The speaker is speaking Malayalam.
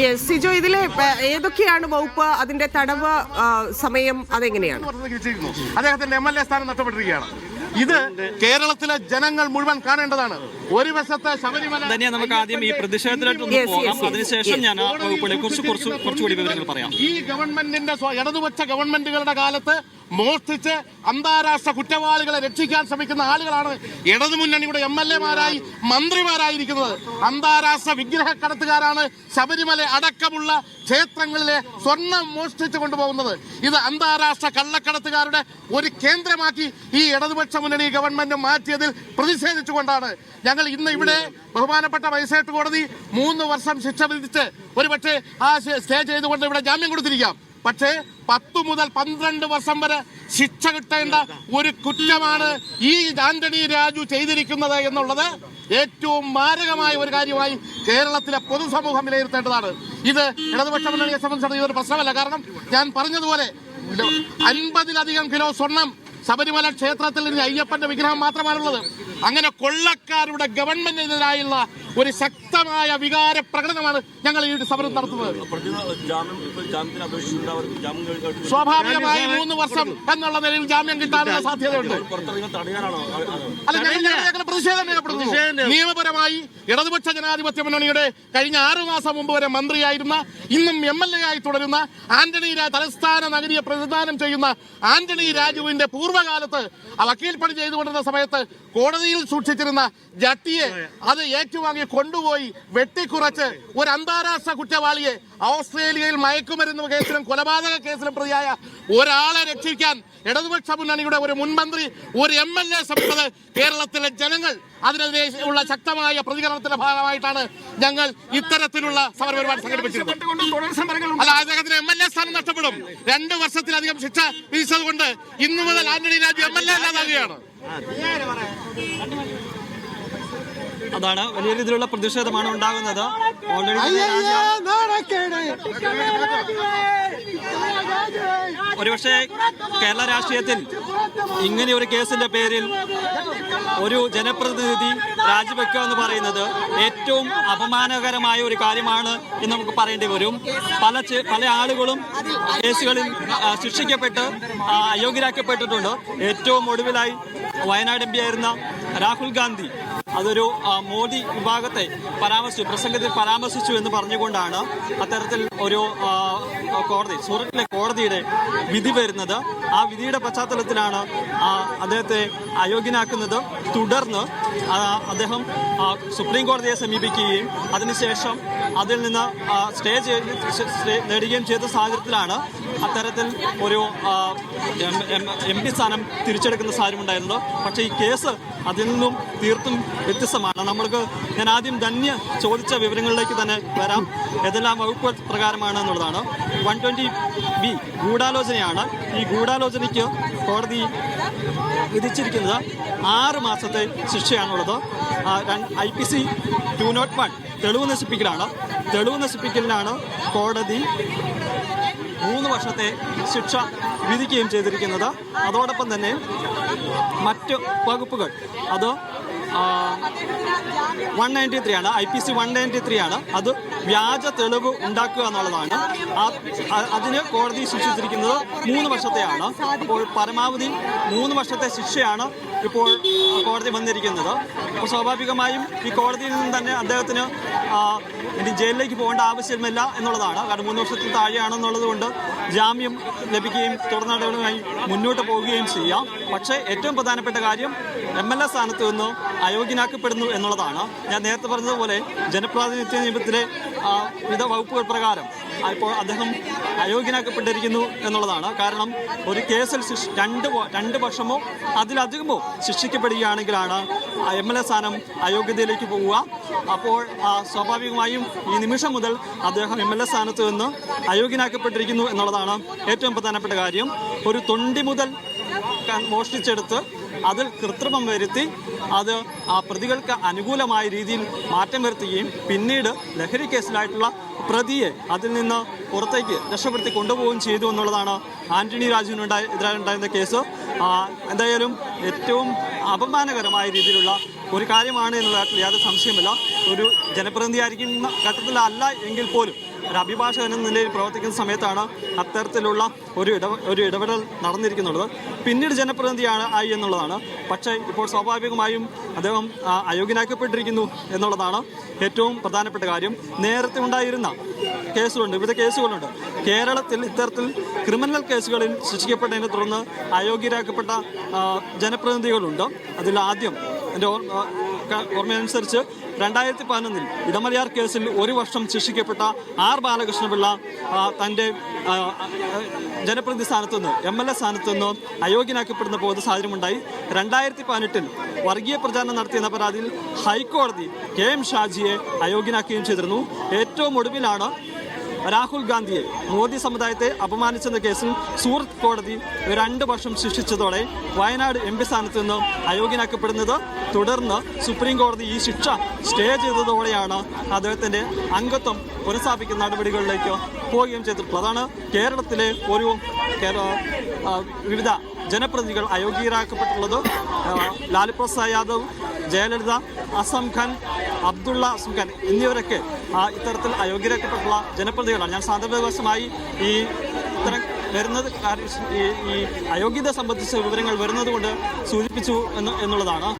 യെസ് സിജോ ഇതിലെ ഏതൊക്കെയാണ് വകുപ്പ് അതിന്റെ തടവ് സമയം അതെങ്ങനെയാണ്? അദ്ദേഹത്തിന്റെ എം എൽ എ സ്ഥാനം നഷ്ടപ്പെട്ടിരിക്കുകയാണ്. ഇത് കേരളത്തിലെ ജനങ്ങൾ മുഴുവൻ കാണേണ്ടതാണ്. ഒരു വശത്തെ ശബരിമല തന്നെയാണ് നമുക്ക് ആദ്യം ഈ പ്രതിഷേധത്തിലോട്ട് പോകാം. അതിനുശേഷം ഞാൻ ആ വകുപ്പുകളെ കുറിച്ച് കുറച്ച് കുറച്ചുകൂടി വിവരങ്ങൾ പറയാം. ഈ ഗവൺമെന്റിന്റെ ഇടതുപക്ഷ ഗവൺമെന്റുകളുടെ കാലത്ത് മോഷ്ടിച്ച് അന്താരാഷ്ട്ര കുറ്റവാളികളെ രക്ഷിക്കാൻ ശ്രമിക്കുന്ന ആളുകളാണ് ഇടതുമുന്നണിയുടെ എം എൽ എമാരായി മന്ത്രിമാരായിരിക്കുന്നത്. അന്താരാഷ്ട്ര വിഗ്രഹക്കടത്തുകാരാണ് ശബരിമല അടക്കമുള്ള ക്ഷേത്രങ്ങളിലെ സ്വർണം മോഷ്ടിച്ചു കൊണ്ടുപോകുന്നത്. ഇത് അന്താരാഷ്ട്ര കള്ളക്കടത്തുകാരുടെ ഒരു കേന്ദ്രമാക്കി ഈ ഇടതുപക്ഷ മുന്നണി ഗവൺമെന്റ് മാറ്റിയതിൽ പ്രതിഷേധിച്ചുകൊണ്ടാണ്. ഞങ്ങൾ ഇന്ന് ഇവിടെ ബഹുമാനപ്പെട്ട മജിസ്ട്രേറ്റ് കോടതി മൂന്ന് വർഷം ശിക്ഷ വിധിച്ച് ഒരുപക്ഷെ ആ സ്റ്റേ ചെയ്തുകൊണ്ട് ഇവിടെ ജാമ്യം കൊടുത്തിരിക്കാം. പക്ഷേ പത്തു മുതൽ പന്ത്രണ്ട് വർഷം വരെ ശിക്ഷ കിട്ടേണ്ട ഒരു കുറ്റമാണ് ഈ ആന്റണി രാജു ചെയ്തിരിക്കുന്നത് എന്നുള്ളത് ഏറ്റവും മാരകമായ ഒരു കാര്യമായി കേരളത്തിലെ പൊതുസമൂഹം വിലയിരുത്തേണ്ടതാണ്. ഇത് ഇടതുപക്ഷ മുന്നണിയെ സംബന്ധിച്ചിടത്തോളം ഇതൊരു പ്രശ്നമല്ല. കാരണം ഞാൻ പറഞ്ഞതുപോലെ അൻപതിലധികം കിലോ സ്വർണം ശബരിമല ക്ഷേത്രത്തിൽ അയ്യപ്പന്റെ വിഗ്രഹം മാത്രമാണുള്ളത്. അങ്ങനെ കൊള്ളക്കാരുടെ ഗവൺമെന്റിനെതിരായുള്ള ഒരു ശക്തമായ വികാര പ്രകടനമാണ് ഞങ്ങൾ ഈ സമരം നടത്തുന്നത്. സ്വാഭാവികമായി മൂന്ന് വർഷം എന്നുള്ള നിലയിൽ ജാമ്യം കിട്ടാനുള്ള സാധ്യതയുണ്ട്. അല്ല ഞങ്ങൾ പ്രതിഷേധം രേഖപ്പെടുത്തുന്നു. നിയമപരമായി ഇടതുപക്ഷ ജനാധിപത്യ മുന്നണിയുടെ കഴിഞ്ഞ ആറു മാസം മുമ്പ് വരെ മന്ത്രിയായിരുന്ന ഇന്നും എം എൽ എ ആയി തുടരുന്ന ആന്റണി തലസ്ഥാന നഗരിയെ പ്രതിദാനം ചെയ്യുന്ന ആന്റണി രാജുവിന്റെ പൂർവകാലത്ത് വക്കീൽ പണി ചെയ്തുകൊണ്ടിരുന്ന സമയത്ത് കോടതിയിൽ സൂക്ഷിച്ചിരുന്ന ജട്ടിയെ അത്. ഏറ്റുവാങ്ങി കൊണ്ടുപോയി വെട്ടിക്കുറച്ച് ഒരു അന്താരാഷ്ട്ര കുറ്റവാളിയെ ഓസ്ട്രേലിയയിൽ മയക്കുമരുന്ന് കേസിലും കൊലപാതക കേസിലും പ്രതിയായ ഒരാളെ രക്ഷിക്കാൻ ഇടതുപക്ഷ മുന്നണിയുടെ ഒരു മുൻമന്ത്രി ഒരു എം എൽ എ ശ്രമിച്ചത് കേരളത്തിലെ ജനങ്ങൾ അതിനെതിരെ ഉള്ള ശക്തമായ പ്രതികരണത്തിന്റെ ഭാഗമായിട്ടാണ് ഞങ്ങൾ ഇത്തരത്തിലുള്ള സമരപരിപാടി സംഘടിപ്പിച്ചത് അല്ല അദ്ദേഹത്തിന് എം എൽ എ സ്ഥാനം നഷ്ടപ്പെടും. രണ്ട് വർഷത്തിലധികം ശിക്ഷ വിധിച്ചത് കൊണ്ട് ഇന്നു മുതൽ Antony Raju M L A അല്ലാതാകുകയാണ് അതാണ് വലിയ രീതിയിലുള്ള പ്രതിഷേധമാണ് ഉണ്ടാകുന്നത്. ഒരുപക്ഷെ കേരള രാഷ്ട്രീയത്തിൽ ഇങ്ങനെ ഒരു കേസിന്റെ പേരിൽ ഒരു ജനപ്രതിനിധി രാജിവെക്കുക എന്ന് പറയുന്നത് ഏറ്റവും അപമാനകരമായ ഒരു കാര്യമാണ് എന്ന് നമുക്ക് പറയേണ്ടി വരും. പല പല ആളുകളും കേസുകളിൽ ശിക്ഷിക്കപ്പെട്ട് അയോഗ്യരാക്കപ്പെട്ടിട്ടുണ്ട്. ഏറ്റവും ഒടുവിലായി വയനാട് എം ആയിരുന്ന രാഹുൽ ഗാന്ധി അതൊരു മോദി വിഭാഗത്തെ പരാമർശിച്ചു പ്രസംഗത്തിൽ പരാമർശിച്ചു എന്ന് പറഞ്ഞുകൊണ്ടാണ് അത്തരത്തിൽ ഒരു കോടതി സൂറത്തിലെ കോടതിയുടെ വിധി വരുന്നത്. ആ വിധിയുടെ പശ്ചാത്തലത്തിലാണ് അദ്ദേഹത്തെ അയോഗ്യനാക്കുന്നത്. തുടർന്ന് അദ്ദേഹം സുപ്രീം കോടതിയെ സമീപിക്കുകയും അതിനുശേഷം അതിൽ നിന്ന് സ്റ്റേ ചെയ്ത് നേടുകയും ചെയ്ത സാഹചര്യത്തിലാണ് അത്തരത്തിൽ ഒരു എം- പി സ്ഥാനം തിരിച്ചെടുക്കുന്ന സാഹചര്യം ഉണ്ടായിരുന്നു പക്ഷേ ഈ കേസ് അതിൽ നിന്നും തീർത്തും വ്യത്യസ്തമാണ്. നമ്മൾക്ക് ഞാൻ ആദ്യം ധന്യ ചോദിച്ച വിവരങ്ങളിലേക്ക് തന്നെ വരാം. ഏതെല്ലാം വകുപ്പ് പ്രകാരമാണ് എന്നുള്ളതാണ്. വൺ ട്വന്റി ബി ഗൂഢാലോചനയാണ്. ഈ ഗൂഢാലോചനയ്ക്ക് കോടതി വിധിച്ചിരിക്കുന്നത് ആറ് മാസത്തെ ശിക്ഷയാണുള്ളത്. I P C two nought one തെളിവ് നശിപ്പിക്കലാണ്. തെളിവ് നശിപ്പിക്കലിനാണ് കോടതി മൂന്ന് വർഷത്തെ ശിക്ഷ വിധിക്കുകയും ചെയ്തിരിക്കുന്നത്. അതോടൊപ്പം തന്നെ മറ്റ് വകുപ്പുകൾ അത് വൺ നയന്റി ത്രീ ആണ്. I P C one ninety three ആണ്. അത് വ്യാജ തെളിവ് ഉണ്ടാക്കുക എന്നുള്ളതാണ്. അതിന് കോടതി ശിക്ഷിച്ചിരിക്കുന്നത് മൂന്ന് വർഷത്തെയാണ്. ഇപ്പോൾ പരമാവധി മൂന്ന് വർഷത്തെ ശിക്ഷയാണ് ഇപ്പോൾ കോടതി വന്നിരിക്കുന്നത്. അപ്പോൾ സ്വാഭാവികമായും ഈ കോടതിയിൽ നിന്ന് തന്നെ അദ്ദേഹത്തിന് ഇനി ജയിലിലേക്ക് പോകേണ്ട ആവശ്യമില്ല എന്നുള്ളതാണ്. കാരണം മൂന്ന് വർഷത്തിൽ താഴെയാണെന്നുള്ളത് കൊണ്ട് ജാമ്യം ലഭിക്കുകയും തുടർ നടപടികളുമായി മുന്നോട്ട് പോവുകയും ചെയ്യാം. പക്ഷേ ഏറ്റവും പ്രധാനപ്പെട്ട കാര്യം എം എൽ എ സ്ഥാനത്ത് നിന്ന് അയോഗ്യനാക്കപ്പെടുന്നു എന്നുള്ളതാണ്. ഞാൻ നേരത്തെ പറഞ്ഞതുപോലെ ജനപ്രാതിനിധ്യ നിയമത്തിലെ വിവിധ വകുപ്പുകൾ പ്രകാരം ഇപ്പോൾ അദ്ദേഹം അയോഗ്യനാക്കപ്പെട്ടിരിക്കുന്നു എന്നുള്ളതാണ്. കാരണം ഒരു കേസിൽ ശിക്ഷ രണ്ട് രണ്ട് വർഷമോ അതിലധികമോ ശിക്ഷിക്കപ്പെടുകയാണെങ്കിലാണ് എം എൽ എ സ്ഥാനം അയോഗ്യതയിലേക്ക് പോവുക. അപ്പോൾ സ്വാഭാവികമായും ഈ നിമിഷം മുതൽ അദ്ദേഹം എം എൽ എ സ്ഥാനത്ത് നിന്ന് അയോഗ്യനാക്കപ്പെട്ടിരിക്കുന്നു എന്നുള്ളതാണ് ഏറ്റവും പ്രധാനപ്പെട്ട കാര്യം. ഒരു തൊണ്ടി മുതൽ മോഷ്ടിച്ചെടുത്ത് അതിൽ കൃത്രിമം വരുത്തി അത് ആ പ്രതികൾക്ക് അനുകൂലമായ രീതിയിൽ മാറ്റം വരുത്തുകയും പിന്നീട് ലഹരി കേസിലായിട്ടുള്ള പ്രതിയെ അതിൽ നിന്ന് പുറത്തേക്ക് രക്ഷപ്പെടുത്തി കൊണ്ടുപോവുകയും ചെയ്തു എന്നുള്ളതാണ് ആന്റണി രാജുവിനുണ്ടായ എതിരായുണ്ടായിരുന്ന കേസ്. എന്തായാലും ഏറ്റവും അപമാനകരമായ രീതിയിലുള്ള ഒരു കാര്യമാണ് എന്നുള്ള യാതൊരു സംശയമില്ല ഒരു ജനപ്രതിനിധിയായിരിക്കുന്ന ഘട്ടത്തിലല്ല എങ്കിൽ പോലും ഒരു അഭിഭാഷകൻ എന്ന നിലയിൽ പ്രവർത്തിക്കുന്ന സമയത്താണ് അത്തരത്തിലുള്ള ഒരു ഇട ഒരു ഇടപെടൽ നടന്നിരിക്കുന്നുള്ളത് പിന്നീട് ജനപ്രതിനിധിയാണ് ആയി എന്നുള്ളതാണ്. പക്ഷേ ഇപ്പോൾ സ്വാഭാവികമായും അദ്ദേഹം അയോഗ്യനാക്കപ്പെട്ടിരിക്കുന്നു എന്നുള്ളതാണ് ഏറ്റവും പ്രധാനപ്പെട്ട കാര്യം. നേരത്തെ ഉണ്ടായിരുന്ന കേസുകളുണ്ട്. വിവിധ കേസുകളുണ്ട്. കേരളത്തിൽ ഇത്തരത്തിൽ ക്രിമിനൽ കേസുകളിൽ ശിക്ഷിക്കപ്പെട്ടതിനെ തുടർന്ന് അയോഗ്യരാക്കപ്പെട്ട ജനപ്രതിനിധികളുണ്ട്. അതിൽ ആദ്യം എന്റെ ഓർമ്മയനുസരിച്ച് രണ്ടായിരത്തി പതിനൊന്നിൽ ഇടമലയാർ കേസിൽ ഒരു വർഷം ശിക്ഷിക്കപ്പെട്ട ആർ ബാലകൃഷ്ണപിള്ള തന്റെ ജനപ്രതിനിധി സ്ഥാനത്തു നിന്ന് എം എൽ എ സ്ഥാനത്തു നിന്ന് അയോഗ്യനാക്കപ്പെടുന്ന പോകുന്ന സാഹചര്യമുണ്ടായി. രണ്ടായിരത്തി പതിനെട്ടിൽ വർഗീയ പ്രചാരണം നടത്തിയെന്ന പരാതിയിൽ ഹൈക്കോടതി കെ എം ഷാജിയെ അയോഗ്യനാക്കുകയും ചെയ്തിരുന്നു. ഏറ്റവും ഒടുവിലാണ് രാഹുൽ ഗാന്ധിയെ മോദി സമുദായത്തെ അപമാനിച്ചെന്ന കേസിൽ സൂറത്ത് കോടതി രണ്ട് വർഷം ശിക്ഷിച്ചതോടെ വയനാട് എം പി സ്ഥാനത്ത് നിന്ന് അയോഗ്യനാക്കപ്പെടുന്നത് തുടർന്ന് സുപ്രീം കോടതി ഈ ശിക്ഷ സ്റ്റേ ചെയ്തതോടെയാണ് അദ്ദേഹത്തിന്റെ അംഗത്വം പുനഃസ്ഥാപിക്കുന്ന നടപടികളിലേക്ക് പോവുകയും ചെയ്തിട്ടുള്ളത് അതാണ് കേരളത്തിലെ ഒരു വിവിധ ജനപ്രതിനിധികൾ അയോഗ്യരാക്കപ്പെട്ടുള്ളത് ആ, ലാലു പ്രസാദ് യാദവ് ജയലളിത അസം ഖാൻ അബ്ദുള്ള അസം ഖാൻ എന്നിവരൊക്കെ ഇത്തരത്തിൽ അയോഗ്യരാക്കപ്പെട്ടുള്ള ജനപ്രതിനിധികളാണ്. ഞാൻ സാന്ദർഭികവശമായി ഈ ഇത്തരം വരുന്നത് ഈ അയോഗ്യത സംബന്ധിച്ച വിവരങ്ങൾ വരുന്നത് കൊണ്ട് സൂചിപ്പിച്ചു എന്ന് എന്നുള്ളതാണ്.